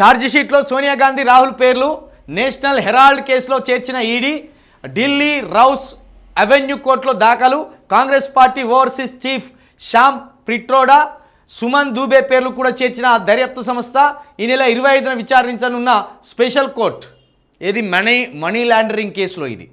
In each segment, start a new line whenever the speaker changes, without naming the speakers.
ఛార్జిషీట్లో సోనియా గాంధీ రాహుల్ పేర్లు national Herald కేసులో చేర్చిన ఈడీ ఢిల్లీ రౌస్ అవెన్యూ కోర్టులో దాఖలు Congress party overseas chief Sam Pitroda Suman Dubey పేర్లు కూడా చేర్చిన దర్యాప్తు సంస్థ ఈ నెల ఇరవై ఐదున విచారించనున్న స్పెషల్ కోర్ట్. ఇది మనీ మనీ లాండరింగ్ కేసులో ఇది.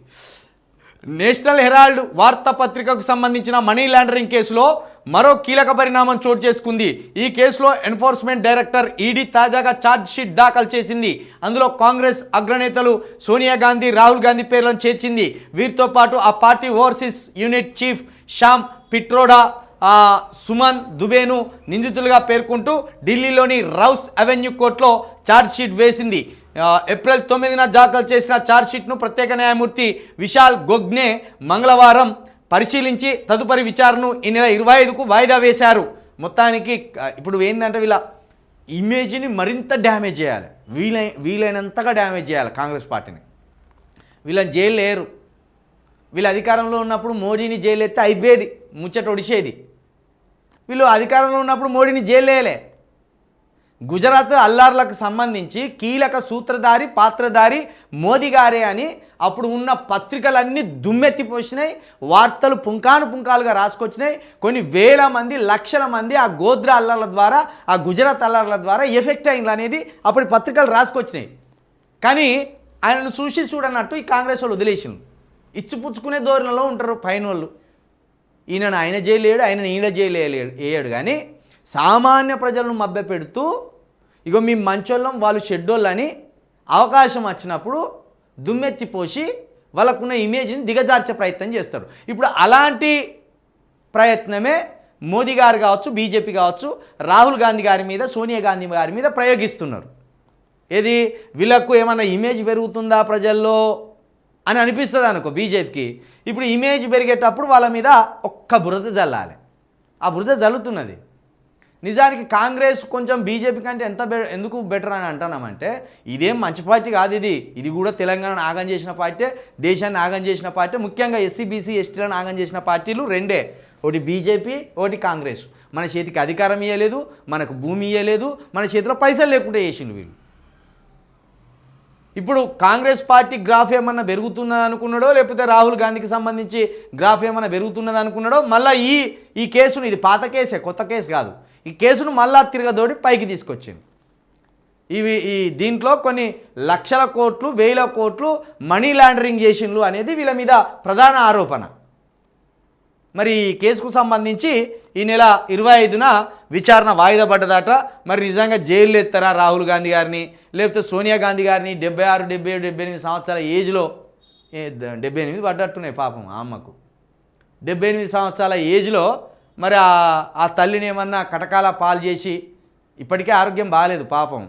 నేషనల్ హెరాల్డ్ వార్తాపత్రికకు సంబంధించిన మనీ లాండరింగ్ కేసులో మరో కీలక పరిణామం చోటు చేసుకుంది. ఈ కేసులో ఎన్ఫోర్స్మెంట్ డైరెక్టర్ ఈడీ తాజాగా ఛార్జ్ షీట్ దాఖలు చేసింది. అందులో కాంగ్రెస్ అగ్రనేతలు సోనియా గాంధీ రాహుల్ గాంధీ పేర్లను చేర్చింది. వీరితో పాటు ఆ party overseas unit chief Sam Pitroda Suman దుబేను నిందితులుగా పేర్కొంటూ ఢిల్లీలోని రౌస్ అవెన్యూ కోర్టులో ఛార్జ్ షీట్ వేసింది. ఏప్రిల్ తొమ్మిదిన దాఖలు చేసిన ఛార్జ్షీట్ను ప్రత్యేక న్యాయమూర్తి విశాల్ గొగ్నే మంగళవారం పరిశీలించి తదుపరి విచారణను ఈ నెల ఇరవై ఐదుకు వాయిదా వేశారు. మొత్తానికి ఇప్పుడు ఏంటంటే వీళ్ళ ఇమేజ్ని మరింత డ్యామేజ్ చేయాలి. వీలై వీలైనంతగా డ్యామేజ్ చేయాలి కాంగ్రెస్ పార్టీని. వీళ్ళని జైలు లేరు వీళ్ళు అధికారంలో ఉన్నప్పుడు మోడీని జైలు ఎత్తే అయిపోయేది ముచ్చట ఒడిసేది. వీళ్ళు అధికారంలో ఉన్నప్పుడు మోడీని జైలు వేయలే గుజరాత్ అల్లార్లకు సంబంధించి కీలక సూత్రధారి పాత్రధారి మోదీ గారే అని అప్పుడు ఉన్న పత్రికలన్నీ దుమ్మెత్తిపోసినాయి. వార్తలు పుంకాను పుంకాలుగా రాసుకొచ్చినాయి. కొన్ని వేల మంది లక్షల మంది ఆ గోద్రా అల్లర్ల ద్వారా ఆ గుజరాత్ అల్లర్ల ద్వారా ఎఫెక్ట్ అయింది అనేది అప్పుడు పత్రికలు రాసుకొచ్చినాయి. కానీ ఆయనను చూసి చూడనట్టు ఈ కాంగ్రెస్ వాళ్ళు వదిలేసింది ఇచ్చిపుచ్చుకునే ధోరణిలో ఉంటారు పైన వాళ్ళు ఈయనను ఆయన జైలేడు ఆయన ఈయన జైలు వేయడు. కానీ సామాన్య ప్రజలను మభ్యపెడుతూ ఇగో మీ మంచోళ్ళం వాళ్ళు చెడ్డోళ్ళని అవకాశం వచ్చినప్పుడు దుమ్మెత్తిపోసి వాళ్ళకున్న ఇమేజ్ని దిగజార్చే ప్రయత్నం చేస్తారు. ఇప్పుడు అలాంటి ప్రయత్నమే మోదీ గారు కావచ్చు బీజేపీ కావచ్చు రాహుల్ గాంధీ గారి మీద సోనియా గాంధీ గారి మీద ప్రయోగిస్తున్నారు. ఏది? వీళ్ళకు ఏమైనా ఇమేజ్ పెరుగుతుందా ప్రజల్లో? అని అనిపిస్తుంది అనుకో బీజేపీకి. ఇప్పుడు ఇమేజ్ పెరిగేటప్పుడు వాళ్ళ మీద ఒక్క బురద జల్లాలి. ఆ బురద జల్లుతున్నది. నిజానికి కాంగ్రెస్ కొంచెం బీజేపీ కంటే ఎంత బె ఎందుకు బెటర్ అని అంటున్నామంటే ఇదేం మంచి పార్టీ కాదు ఇది. ఇది కూడా తెలంగాణను ఆగం చేసిన పార్టీ దేశాన్ని ఆగం చేసిన పార్టీ ముఖ్యంగా ఎస్సీ బీసీ ఎస్టీలను ఆగం చేసిన పార్టీలు రెండే. ఒకటి బీజేపీ ఒకటి కాంగ్రెస్. మన చేతికి అధికారం ఇవ్వలేదు మనకు భూమి ఇవ్వలేదు మన చేతిలో పైసలు లేకుండా చేసిండు వీళ్ళు. ఇప్పుడు కాంగ్రెస్ పార్టీ గ్రాఫ్ ఏమన్నా పెరుగుతున్నది అనుకున్నాడో లేకపోతే రాహుల్ గాంధీకి సంబంధించి గ్రాఫ్ ఏమన్నా పెరుగుతున్నది అనుకున్నాడో మళ్ళీ ఈ ఈ కేసును ఇది పాత కేసే కొత్త కేసు కాదు. ఈ కేసును మళ్ళా తిరగదోడి పైకి తీసుకొచ్చింది ఇవి ఈ దీంట్లో కొన్ని లక్షల కోట్లు వేల కోట్లు మనీ లాండరింగ్ చేసిండ్రు అనేది వీళ్ళ మీద ప్రధాన ఆరోపణ. మరి ఈ కేసుకు సంబంధించి ఈ నెల ఇరవై ఐదున విచారణ వాయిదా పడ్డదట. మరి నిజంగా జైలు ఎత్తారా రాహుల్ గాంధీ గారిని? లేకపోతే సోనియా గాంధీ గారిని డెబ్బై ఆరు డెబ్బై ఏడు డెబ్బై ఎనిమిది సంవత్సరాల ఏజ్లో డెబ్బై ఎనిమిది పడ్డట్టున్నాయి పాపం ఆ అమ్మకు. డెబ్బై ఎనిమిది సంవత్సరాల ఏజ్లో మరి ఆ తల్లిని ఏమన్నా కటకాల పాలు చేసి ఇప్పటికే ఆరోగ్యం బాగాలేదు పాపం.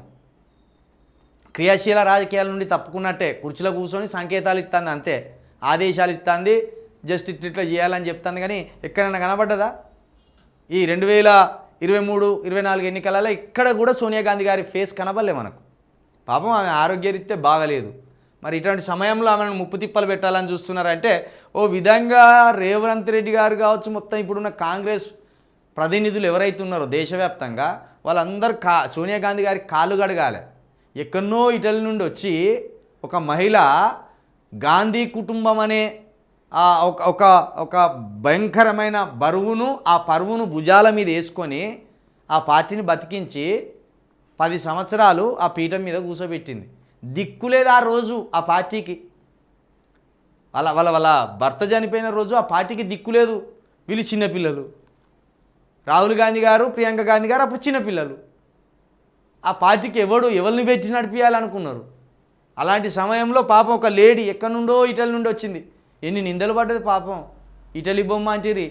క్రియాశీల రాజకీయాల నుండి తప్పుకున్నట్టే కుర్చీలో కూర్చొని సంకేతాలు ఇస్తుంది అంతే ఆదేశాలు ఇస్తుంది జస్ట్ ఇట్లా ఇట్లా చేయాలని చెప్తుంది. కానీ ఎక్కడైనా కనబడ్డదా? ఈ రెండు వేల ఇరవై మూడు ఇరవై నాలుగు ఎన్నికలలో ఇక్కడ కూడా సోనియా గాంధీ గారి ఫేస్ కనబడలే మనకు. పాపం ఆమె ఆరోగ్యరీత్యా బాగలేదు. మరి ఇటువంటి సమయంలో ఆమెను ముప్పు తిప్పలు పెట్టాలని చూస్తున్నారంటే ఓ విధంగా రేవంత్ రెడ్డి గారు కావచ్చు మొత్తం ఇప్పుడున్న కాంగ్రెస్ ప్రతినిధులు ఎవరైతే ఉన్నారో దేశవ్యాప్తంగా వాళ్ళందరూ కా సోనియా గాంధీ గారి కాళ్ళు గడగాలి ఎక్కడో ఇటలీ నుండి వచ్చి ఒక మహిళ గాంధీ కుటుంబం అనే ఒక ఒక ఒక భయంకరమైన బరువును ఆ పరువును భుజాల మీద వేసుకొని ఆ పార్టీని బతికించి పది సంవత్సరాలు ఆ పీఠం మీద కూర్చోబెట్టింది దిక్కులేదు ఆ రోజు ఆ పార్టీకి? వాళ్ళ వాళ్ళ వాళ్ళ భర్త చనిపోయిన రోజు ఆ పార్టీకి దిక్కు లేదు వీళ్ళు చిన్నపిల్లలు రాహుల్ గాంధీ గారు ప్రియాంక గాంధీ గారు అప్పుడు చిన్నపిల్లలు ఆ పార్టీకి ఎవడు ఎవరిని పెట్టి నడిపించాలనుకున్నారు అలాంటి సమయంలో పాపం ఒక లేడీ ఎక్కడి నుండో ఇటలీ నుండి వచ్చింది. ఎన్ని నిందలు పడ్డది పాపం. ఇటలీ బొమ్మ అంటిరి.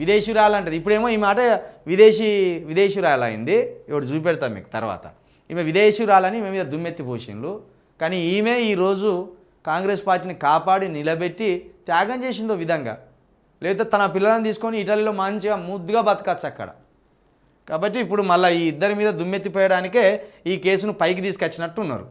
విదేశీయురాలంటది ఇప్పుడేమో ఈ మాట విదేశీ విదేశీయురాలైంది ఇప్పుడు చూపెడతాం మీకు తర్వాత. ఈమె విదేశీయురాలని ఈమె మీద దుమ్మెత్తి పోసిండ్రు. కానీ ఈమె ఈరోజు కాంగ్రెస్ పార్టీని కాపాడి నిలబెట్టి త్యాగం చేసిందో విధంగా. లేదా తన పిల్లలను తీసుకొని ఇటలీలో మంచిగా ముద్దుగా బతకచ్చు అక్కడ. కాబట్టి ఇప్పుడు మళ్ళీ ఈ ఇద్దరి మీద దుమ్మెత్తిపోయడానికే ఈ కేసును పైకి తీసుకొచ్చినట్టు ఉన్నారు